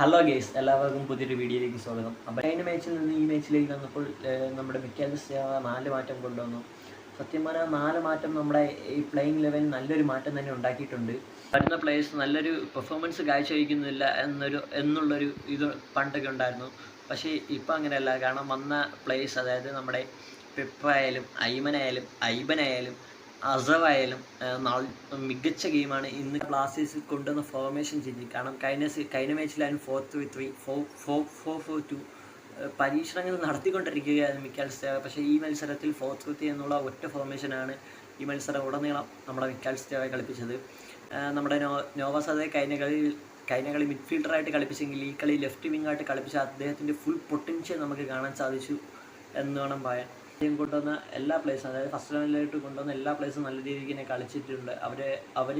Hello guys എല്ലാവർക്കും പുതിയൊരു വീഡിയോയിലേക്ക് സ്വാഗതം. അപ്പോൾ കഴിഞ്ഞ മാച്ചിൽ നിന്ന് ഈ മാച്ചിലേക്ക് വന്നപ്പോൾ നമ്മുടെ മിക്കാൻസ് നാല് മാറ്റം കൊണ്ടുവന്നു. സത്യം പറഞ്ഞാൽ നാല് മാറ്റം നമ്മുടെ ഈ പ്ലേയിങ് ലെവൽ നല്ലൊരു മാറ്റം തന്നെ ഉണ്ടാക്കിയിട്ടുണ്ട്. വരുന്ന പ്ലേയേഴ്സ് നല്ലൊരു പെർഫോമൻസ് കാഴ്ചവയ്ക്കുന്നില്ല എന്നൊരു എന്നുള്ളൊരു ഇത് പണ്ടൊക്കെ ഉണ്ടായിരുന്നു. പക്ഷേ ഇപ്പം അങ്ങനെയല്ല. കാരണം വന്ന പ്ലേയേഴ്സ് അതായത് നമ്മുടെ പെപ്പായാലും ഐമനായാലും ഐബനായാലും അസവായാലും മികച്ച ഗെയിമാണ് ഇന്ന് ബ്ലാസ്റ്റേഴ്സ് കൊണ്ടുവന്ന ഫോർമേഷൻ ചേഞ്ച് കാരണം കഴിഞ്ഞ കഴിഞ്ഞ മാച്ചിലായിരുന്നു four three three four four four four two പരീക്ഷണങ്ങൾ നടത്തിക്കൊണ്ടിരിക്കുകയായിരുന്നു മിക്കാൽ സ്റ്റേവ പക്ഷേ ഈ മത്സരത്തിൽ ഫോർ ത്രീ ത്രീ എന്നുള്ള ഒറ്റ ഫോർമേഷനാണ് ഈ മത്സരം ഉടനീളം നമ്മുടെ മിക്കാൽ സ്റ്റേവ കളിപ്പിച്ചത്. നമ്മുടെ നോ അതേ കഴിഞ്ഞ കളിയിൽ കഴിഞ്ഞ കളി മിഡ്ഫീൽഡറായിട്ട് കളിപ്പിച്ചെങ്കിൽ ഈ കളി ലെഫ്റ്റ് വിങ്ങായിട്ട് കളിപ്പിച്ച അദ്ദേഹത്തിന്റെ ഫുൾ പൊട്ടൻഷ്യൽ നമുക്ക് കാണാൻ സാധിച്ചു എന്ന് വേണം പറയാൻ. കൊണ്ടുവന്ന എല്ലാ പ്ലേസും അതായത് ഫസ്റ്റ് ലെവലിലായിട്ട് കൊണ്ടുവന്ന എല്ലാ പ്ലേസും നല്ല രീതിക്ക് തന്നെ കളിച്ചിട്ടുണ്ട്. അവരെ അവർ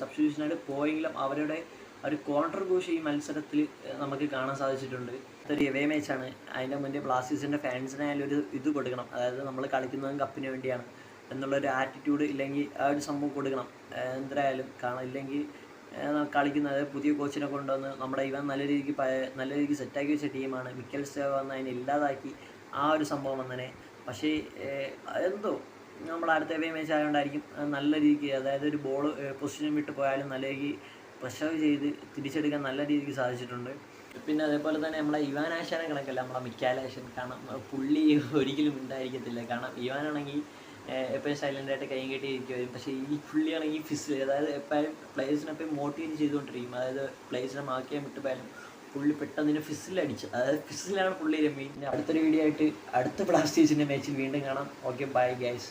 സബ്സ്റ്റിറ്റ്യൂഷനായിട്ട് പോയെങ്കിലും അവരുടെ ഒരു കോൺട്രിബ്യൂഷൻ ഈ മത്സരത്തിൽ നമുക്ക് കാണാൻ സാധിച്ചിട്ടുണ്ട്. അതൊരു എവേ മാച്ചാണ് അതിന്റെ മുന്നേ ബ്ലാസ്റ്റേഴ്സിന്റെ ഫാൻസിനായാലും ഒരു ഇത് കൊടുക്കണം. അതായത് നമ്മൾ കളിക്കുന്നതും കപ്പിന് വേണ്ടിയാണ് എന്നുള്ളൊരു ആറ്റിറ്റ്യൂഡ് ഇല്ലെങ്കിൽ ആ ഒരു സംഭവം കൊടുക്കണം. എന്തായാലും കാണാം. ഇല്ലെങ്കിൽ കളിക്കുന്ന കളിക്കുന്നത് പുതിയ കോച്ചിനെ കൊണ്ടുവന്ന് നമ്മുടെ ഇവൻ നല്ല രീതിക്ക് നല്ല രീതിക്ക് സെറ്റാക്കി വെച്ച ടീമാണ് മിക്കൽ സേവ വന്ന് അതിനെ ഇല്ലാതാക്കി ആ ഒരു സംഭവം വന്നനെ. പക്ഷേ എന്തോ നമ്മൾ അടുത്ത എവേ മാച്ച് ആയതുകൊണ്ടായിരിക്കും നല്ല രീതിക്ക് അതായത് ഒരു ബോൾ പൊസിഷൻ വിട്ട് പോയാലും നല്ല രീതിക്ക് പ്രഷർ ചെയ്ത് തിരിച്ചെടുക്കാൻ നല്ല രീതിക്ക് സാധിച്ചിട്ടുണ്ട്. പിന്നെ അതേപോലെ തന്നെ നമ്മളെ ഇവാൻ ആശാനെ കണക്കല്ല നമ്മളെ മിക്കാലാശൻ കാരണം പുള്ളി ഒരിക്കലും ഉണ്ടായിരിക്കത്തില്ല കാരണം ഇവാനാണെങ്കിൽ എപ്പോഴും സൈലന്റായിട്ട് കൈ കെട്ടി ഇരിക്കുമായിരുന്നു പക്ഷേ ഈ പുള്ളിയാണെങ്കിൽ ഫിസ് അതായത് എപ്പോഴും പ്ലേയേഴ്സിനെ മോട്ടിവേറ്റ് ചെയ്തുകൊണ്ടിരിക്കും. അതായത് പ്ലേയേഴ്സിനെ ചെയ്യാൻ വിട്ടുപോയാലും പുള്ളി പെട്ടെന്ന് ഫിസിലടിച്ച്. അതായത് ഫിസിലാണ് പുള്ളി ഇനി അടുത്തൊരു വീഡിയോ ആയിട്ട് അടുത്ത ബ്ലാസ്റ്റേഴ്സിന്റെ മാച്ചിൽ വീണ്ടും കാണാം. Okay bye guys